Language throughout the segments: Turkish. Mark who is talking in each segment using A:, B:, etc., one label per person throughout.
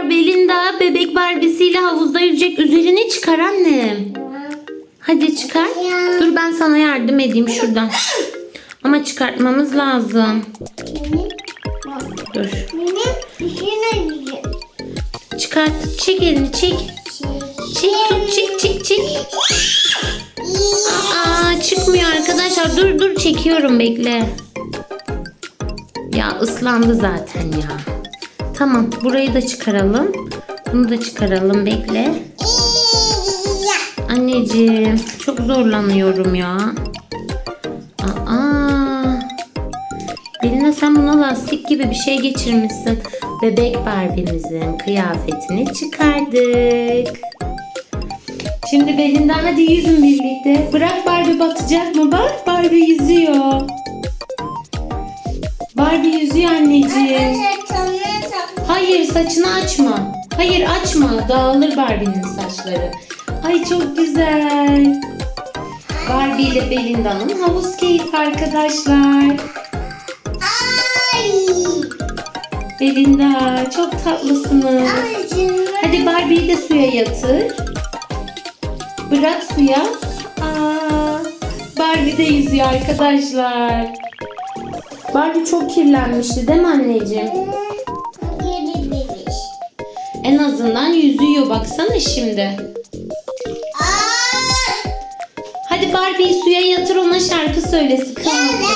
A: Arkadaşlar Belinda bebek Barbie'siyle havuzda yüzecek. Üzerini çıkar annem. Hadi çıkar. Dur ben sana yardım edeyim şuradan. Ama çıkartmamız lazım. Dur. Çıkart. Çek elini çek. Çek tut çek çek çek. Aa çıkmıyor arkadaşlar. Dur dur çekiyorum bekle. Ya ıslandı zaten ya. Tamam burayı da çıkaralım. Bunu da çıkaralım bekle. Anneciğim çok zorlanıyorum ya. Aa. Beline sen buna lastik gibi bir şey geçirmişsin. Bebek Barbie'mizin kıyafetini çıkardık. Şimdi Belinda hadi yüzün birlikte. Bırak Barbie batacak mı? Bak Barbie yüzüyor. Barbie yüzüyor anneciğim. Hayır saçını açma. Hayır açma. Dağılır Barbie'nin saçları. Ay çok güzel. Barbie ile Belinda'nın havuz keyfi arkadaşlar. Belinda çok tatlısınız. Hadi Barbie'yi de suya yatır. Bırak suya. Aa, Barbie de yüzüyor arkadaşlar. Barbie çok kirlenmişti değil mi anneciğim? En azından yüzüyor baksana şimdi. Hadi Barbie'yi suya yatır ona şarkı söyle sıkılmasın.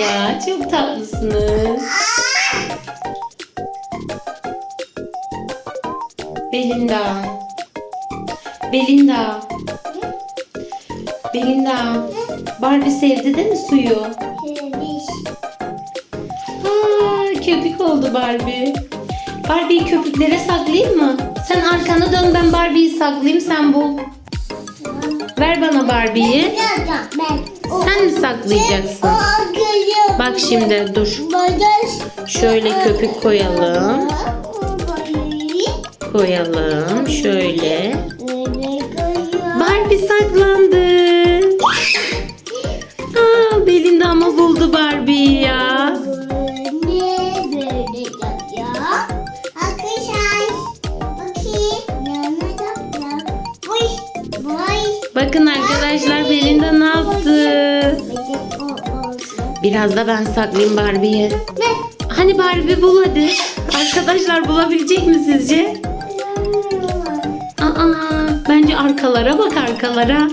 A: Ya çok tatlısınız. Belinda. Belinda. Belinda. Barbie sevdi değil mi suyu? Aa, köpük oldu Barbie. Barbie'yi köpüklere saklayayım mı? Sen arkana dön ben Barbie'yi saklayayım sen bul. Ver bana Barbie'yi. Sen mi saklayacaksın? Bak şimdi dur. Şöyle köpük koyalım. Koyalım şöyle. Barbie saklandı. Aa, Belinda ama buldu Barbie'yi Biraz da ben saklayayım Barbie'yi. Hani Barbie bul hadi. Arkadaşlar bulabilecek mi sizce? Aa, bence arkalara bak arkalara.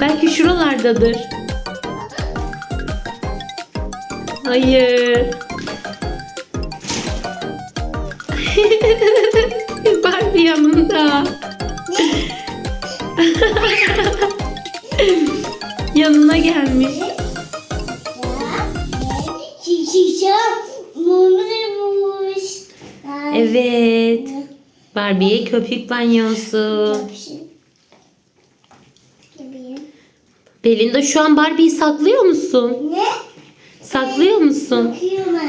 A: Belki şuralardadır. Hayır. Barbie yanında. Yanına gelmiş. Evet. Barbie'ye köpük banyosu. Belinda şu an Barbie'yi saklıyor musun?
B: Ne?
A: Saklıyor musun?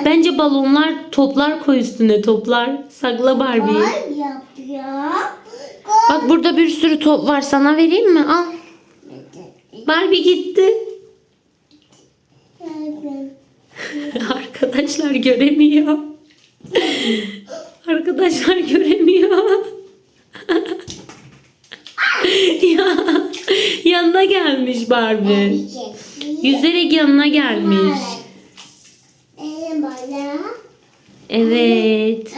A: Bence balonlar toplar koy üstüne toplar. Sakla Barbie'yi. Bak burada bir sürü top var. Sana vereyim mi? Al. Barbie gitti. Arkadaşlar göremiyor. Arkadaşlar göremiyor. ya yanına gelmiş Barbie. Yüzerek yanına gelmiş. Evet.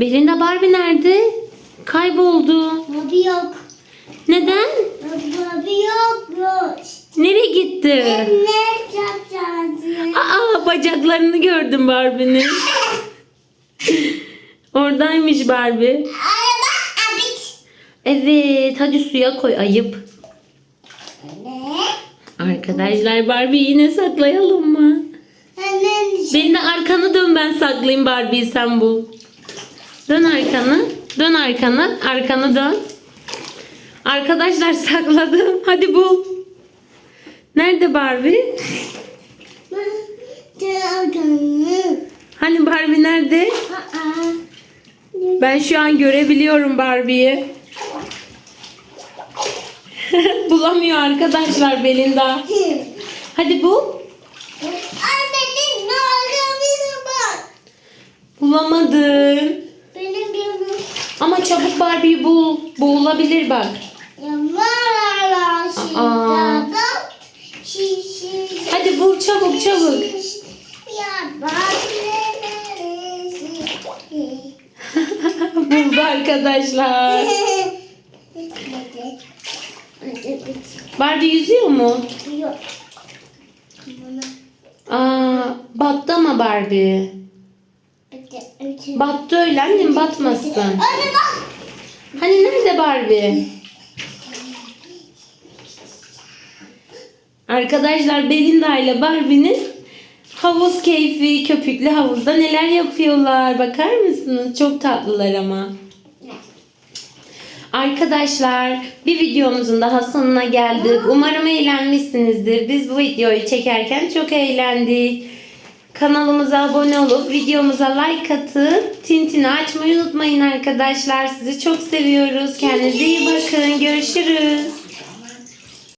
A: Belinda Barbie nerede? Kayboldu.
B: Babi yok.
A: Neden?
B: Babi yokmuş.
A: Nereye gitti?
B: Ne yapacağız?
A: Aa bacaklarını gördüm Barbie'nin. Oradaymış Barbie.
B: Araba abit.
A: Evet hadi suya koy ayıp.
B: Ne?
A: Arkadaşlar Barbie yine saklayalım mı?
B: Annem
A: Beni de arkanı dön ben saklayayım Barbie'yi sen bul. Dön arkanı. Dön arkanı. Arkanı dön. Arkadaşlar sakladım. Hadi bul. Nerede Barbie? Hani Barbie nerede? Ben şu an görebiliyorum Barbie'yi. Bulamıyor arkadaşlar Belinda. Hadi bul.
B: Annenin ne olduğunu bak.
A: Bulamadın.
B: Benim bir
A: Ama çabuk Barbie'yi bul. Bulabilir bak. Aa. Hadi bul çabuk çabuk. Buldu arkadaşlar. Barbie yüzüyor mu?
B: Yok.
A: Aa, battı ama Barbie. Battı öyle annem batmasın. Hani nerede Barbie? Arkadaşlar Belinda ile Barbie'nin havuz keyfi, köpüklü havuzda neler yapıyorlar. Bakar mısınız? Çok tatlılar ama. Arkadaşlar bir videomuzun daha sonuna geldik. Umarım eğlenmişsinizdir. Biz bu videoyu çekerken çok eğlendik. Kanalımıza abone olup videomuza like atıp tintini açmayı unutmayın arkadaşlar. Sizi çok seviyoruz. Kendinize iyi bakın. Görüşürüz.